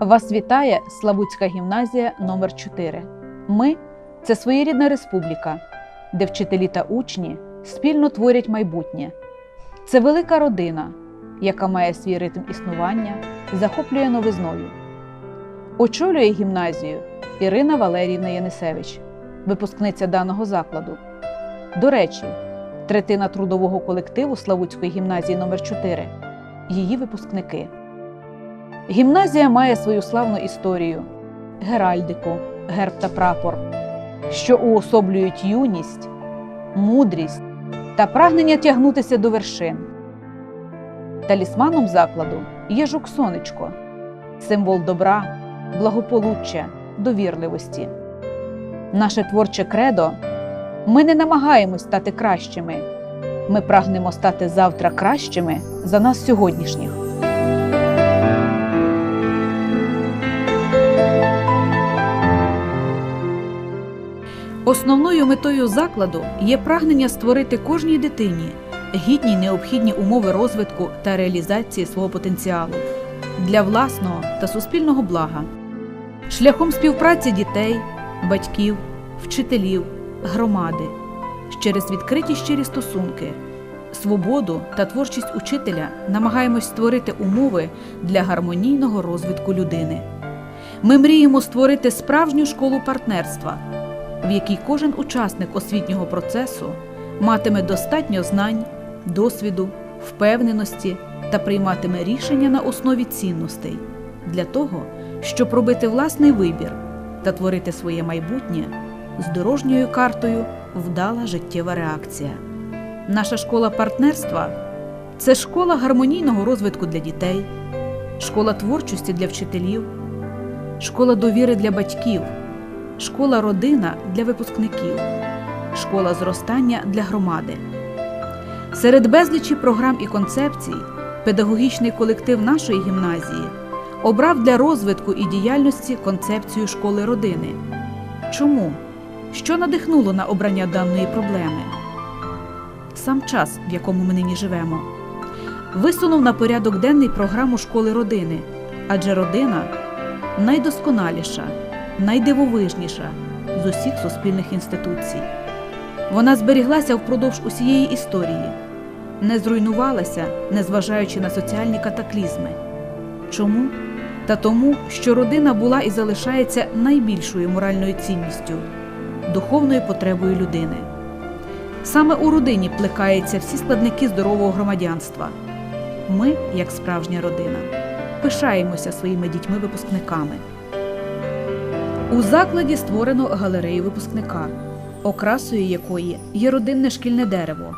Вас вітає Славутська гімназія номер 4 Ми це своєрідна республіка, де вчителі та учні спільно творять майбутнє. Це велика родина, яка має свій ритм існування, захоплює новизною. Очолює гімназію Ірина Валеріївна Янисевич, випускниця даного закладу. До речі, третина трудового колективу Славутської гімназії номер 4 її випускники. Гімназія має свою славну історію, геральдику, герб та прапор, що уособлюють юність, мудрість та прагнення тягнутися до вершин. Талісманом закладу є жук-сонечко, символ добра, благополуччя, довірливості. Наше творче кредо ми не намагаємось стати кращими. Ми прагнемо стати завтра кращими за нас сьогоднішніх. Основною метою закладу є прагнення створити кожній дитині гідні необхідні умови розвитку та реалізації свого потенціалу для власного та суспільного блага, шляхом співпраці дітей, батьків, вчителів, громади, через відкриті щирі стосунки, свободу та творчість учителя намагаємось створити умови для гармонійного розвитку людини. Ми мріємо створити справжню школу партнерства в якій кожен учасник освітнього процесу матиме достатньо знань, досвіду, впевненості та прийматиме рішення на основі цінностей для того, щоб робити власний вибір та творити своє майбутнє з дорожньою картою вдала життєва реакція. Наша школа партнерства це школа гармонійного розвитку для дітей, школа творчості для вчителів, школа довіри для батьків школа родина для випускників, школа зростання для громади. Серед безлічі програм і концепцій педагогічний колектив нашої гімназії обрав для розвитку і діяльності концепцію школи родини. Чому? Що надихнуло на обрання даної проблеми? Сам час, в якому ми нині живемо, висунув на порядок денний програму школи родини, адже родина найдосконаліша найдивовижніша з усіх суспільних інституцій. Вона зберіглася впродовж усієї історії, не зруйнувалася, незважаючи на соціальні катаклізми. Чому? Та тому, що родина була і залишається найбільшою моральною цінністю, духовною потребою людини. Саме у родині плекаються всі складники здорового громадянства. Ми, як справжня родина, пишаємося своїми дітьми-випускниками. У закладі створено галерею випускника, окрасою якої є родинне шкільне дерево.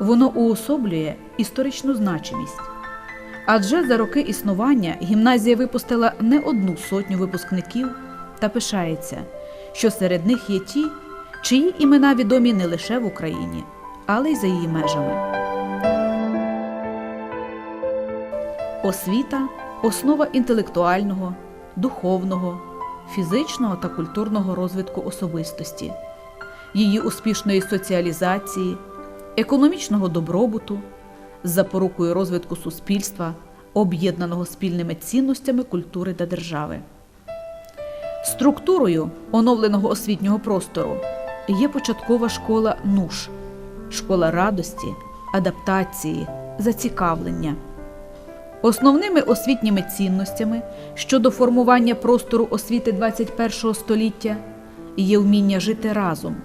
Воно уособлює історичну значимість. Адже за роки існування гімназія випустила не одну сотню випускників та пишається, що серед них є ті, чиї імена відомі не лише в Україні, але й за її межами. Освіта основа інтелектуального, духовного фізичного та культурного розвитку особистості, її успішної соціалізації, економічного добробуту, запорукою розвитку суспільства, об'єднаного спільними цінностями культури та держави. Структурою оновленого освітнього простору є початкова школа НУШ, школа радості, адаптації, зацікавлення. Основними освітніми цінностями щодо формування простору освіти 21 століття є вміння жити разом,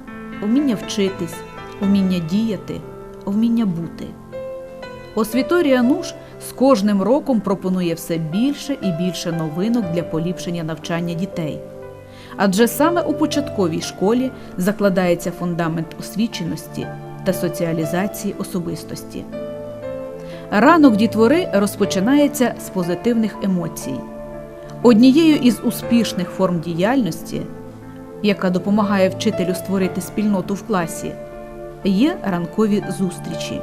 вміння вчитись, вміння діяти, вміння бути. Освіторія НУШ з кожним роком пропонує все більше і більше новинок для поліпшення навчання дітей. Адже саме у початковій школі закладається фундамент освіченості та соціалізації особистості. Ранок дітвори розпочинається з позитивних емоцій. Однією із успішних форм діяльності, яка допомагає вчителю створити спільноту в класі, є ранкові зустрічі.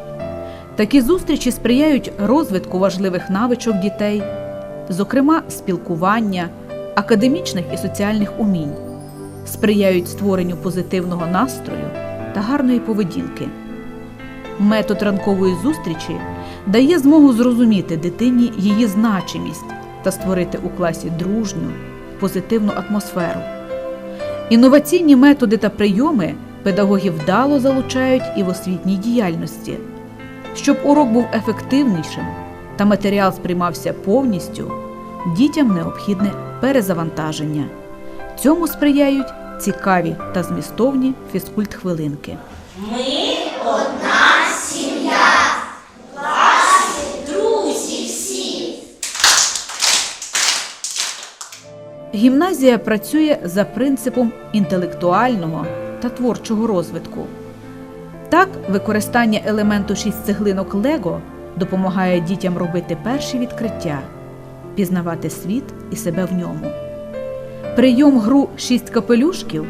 Такі зустрічі сприяють розвитку важливих навичок дітей, зокрема спілкування, академічних і соціальних умінь, сприяють створенню позитивного настрою та гарної поведінки. Метод ранкової зустрічі дає змогу зрозуміти дитині її значимість та створити у класі дружню, позитивну атмосферу. Інноваційні методи та прийоми педагоги вдало залучають і в освітній діяльності. Щоб урок був ефективнішим та матеріал сприймався повністю, дітям необхідне перезавантаження. Цьому сприяють цікаві та змістовні фізкульт-хвилинки. Ми одна Гімназія працює за принципом інтелектуального та творчого розвитку. Так, використання елементу шість цеглинок Лего допомагає дітям робити перші відкриття, пізнавати світ і себе в ньому. Прийом гру шість капелюшків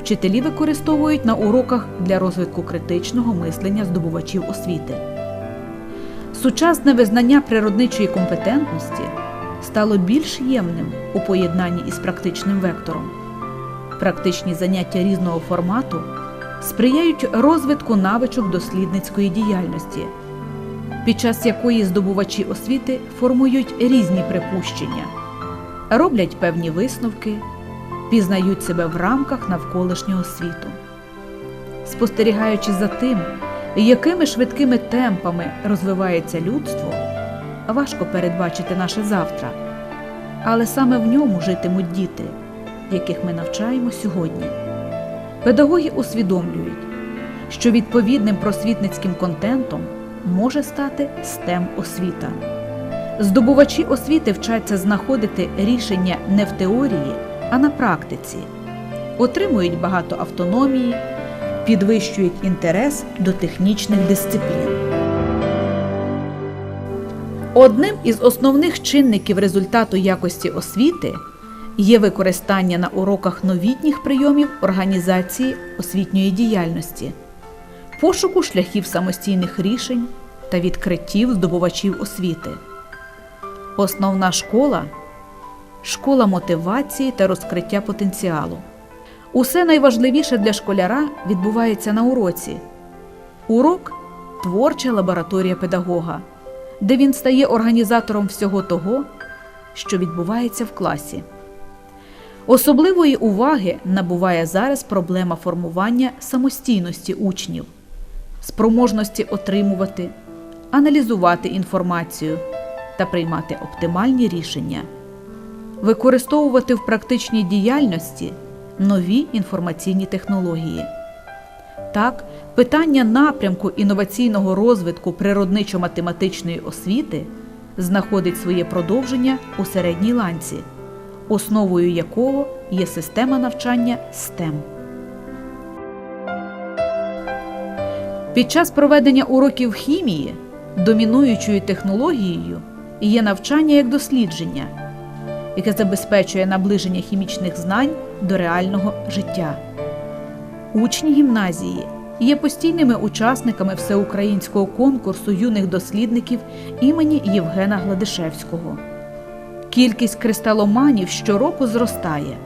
вчителі використовують на уроках для розвитку критичного мислення здобувачів освіти. Сучасне визнання природничої компетентності стало більш ємним у поєднанні із практичним вектором. Практичні заняття різного формату сприяють розвитку навичок дослідницької діяльності, під час якої здобувачі освіти формують різні припущення, роблять певні висновки, пізнають себе в рамках навколишнього світу. Спостерігаючи за тим, якими швидкими темпами розвивається людство, важко передбачити наше завтра, але саме в ньому житимуть діти, яких ми навчаємо сьогодні. Педагоги усвідомлюють, що відповідним просвітницьким контентом може стати STEM освіта. Здобувачі освіти вчаться знаходити рішення не в теорії, а на практиці, отримують багато автономії, підвищують інтерес до технічних дисциплін. Одним із основних чинників результату якості освіти є використання на уроках новітніх прийомів організації освітньої діяльності, пошуку шляхів самостійних рішень та відкриттів здобувачів освіти. Основна школа школа мотивації та розкриття потенціалу. Усе найважливіше для школяра відбувається на уроці. Урок творча лабораторія педагога, де він стає організатором всього того, що відбувається в класі. Особливої уваги набуває зараз проблема формування самостійності учнів, спроможності отримувати, аналізувати інформацію та приймати оптимальні рішення, використовувати в практичній діяльності нові інформаційні технології. Так, питання напрямку інноваційного розвитку природничо-математичної освіти знаходить своє продовження у середній ланці, основою якого є система навчання STEM. Під час проведення уроків хімії домінуючою технологією є навчання як дослідження, яке забезпечує наближення хімічних знань до реального життя. Учні гімназії є постійними учасниками всеукраїнського конкурсу юних дослідників імені Євгена Гладишевського. Кількість кристаломанів щороку зростає,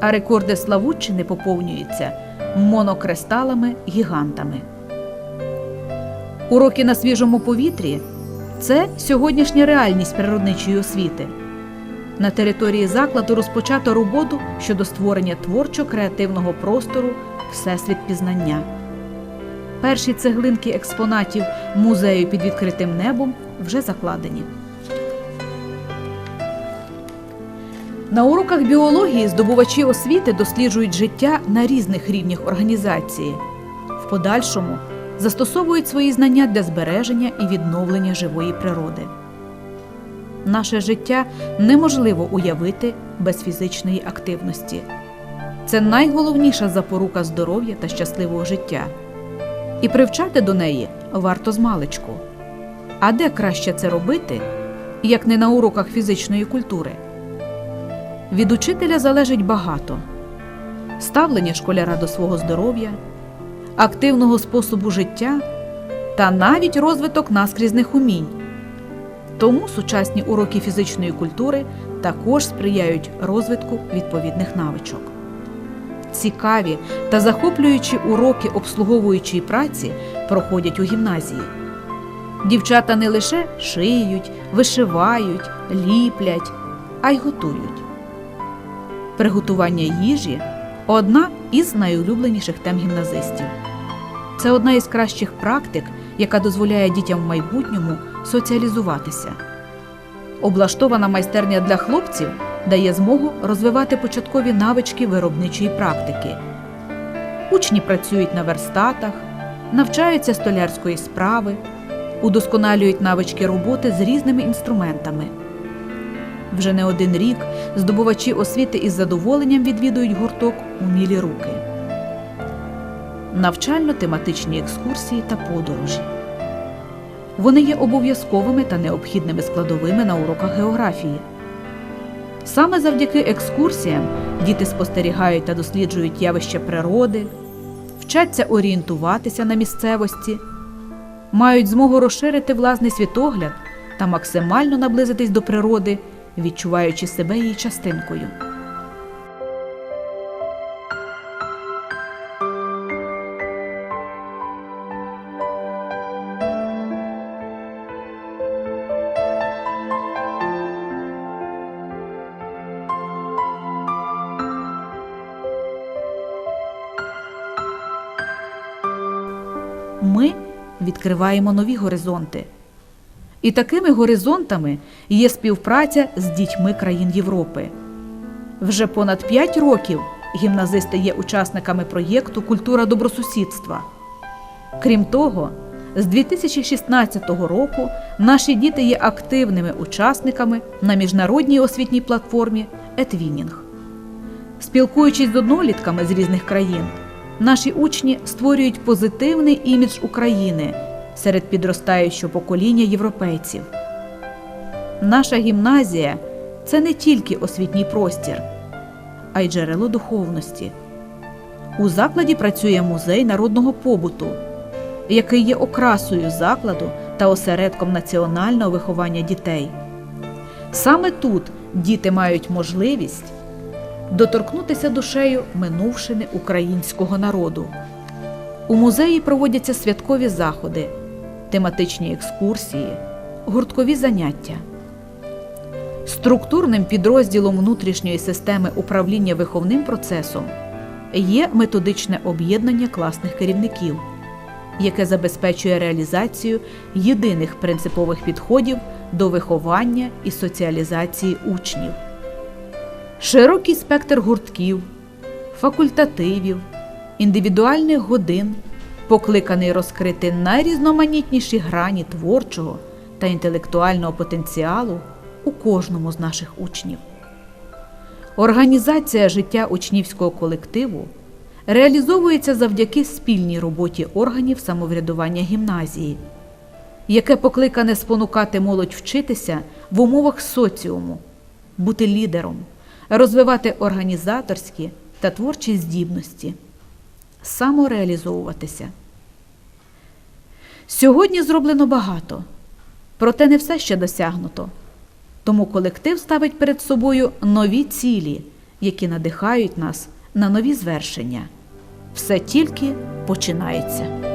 а рекорди Славутчини поповнюються монокристалами-гігантами. Уроки на свіжому повітрі це сьогоднішня реальність природничої освіти. На території закладу розпочато роботу щодо створення творчо-креативного простору Всесвіт пізнання. Перші цеглинки експонатів музею під відкритим небом вже закладені. На уроках біології здобувачі освіти досліджують життя на різних рівнях організації. В подальшому застосовують свої знання для збереження і відновлення живої природи. Наше життя неможливо уявити без фізичної активності. Це найголовніша запорука здоров'я та щасливого життя. І привчати до неї варто змалечку. А де краще це робити, як не на уроках фізичної культури? Від учителя залежить багато: ставлення школяра до свого здоров'я, активного способу життя та навіть розвиток наскрізних умінь. Тому сучасні уроки фізичної культури також сприяють розвитку відповідних навичок. Цікаві та захоплюючі уроки обслуговуючої праці проходять у гімназії. Дівчата не лише шиють, вишивають, ліплять, а й готують. Приготування їжі одна із найулюбленіших тем гімназистів. Це одна із кращих практик, яка дозволяє дітям в майбутньому соціалізуватися. Облаштована майстерня для хлопців дає змогу розвивати початкові навички виробничої практики. Учні працюють на верстатах, навчаються столярської справи, удосконалюють навички роботи з різними інструментами. Вже не один рік здобувачі освіти із задоволенням відвідують гурток Умілі руки, навчально-тематичні екскурсії та подорожі. Вони є обов'язковими та необхідними складовими на уроках географії. Саме завдяки екскурсіям діти спостерігають та досліджують явища природи, вчаться орієнтуватися на місцевості, мають змогу розширити власний світогляд та максимально наблизитись до природи, відчуваючи себе її частинкою. Відкриваємо нові горизонти. І такими горизонтами є співпраця з дітьми країн Європи. Вже понад 5 років гімназисти є учасниками проєкту Культура добросусідства. Крім того, з 2016 року наші діти є активними учасниками на міжнародній освітній платформі Етвінінг. Спілкуючись з однолітками з різних країн, наші учні створюють позитивний імідж України серед підростаючого покоління європейців. Наша гімназія це не тільки освітній простір, а й джерело духовності. У закладі працює музей народного побуту, який є окрасою закладу та осередком національного виховання дітей. Саме тут діти мають можливість доторкнутися душею минувшини українського народу. У музеї проводяться святкові заходи, тематичні екскурсії, гурткові заняття. Структурним підрозділом внутрішньої системи управління виховним процесом є методичне об'єднання класних керівників, яке забезпечує реалізацію єдиних принципових підходів до виховання і соціалізації учнів. Широкий спектр гуртків, факультативів, індивідуальних годин покликаний розкрити найрізноманітніші грані творчого та інтелектуального потенціалу у кожному з наших учнів. Організація життя учнівського колективу реалізовується завдяки спільній роботі органів самоврядування гімназії, яке покликане спонукати молодь вчитися в умовах соціуму, бути лідером, розвивати організаторські та творчі здібності, самореалізовуватися. Сьогодні зроблено багато, проте не все ще досягнуто. Тому колектив ставить перед собою нові цілі, які надихають нас на нові звершення. Все тільки починається.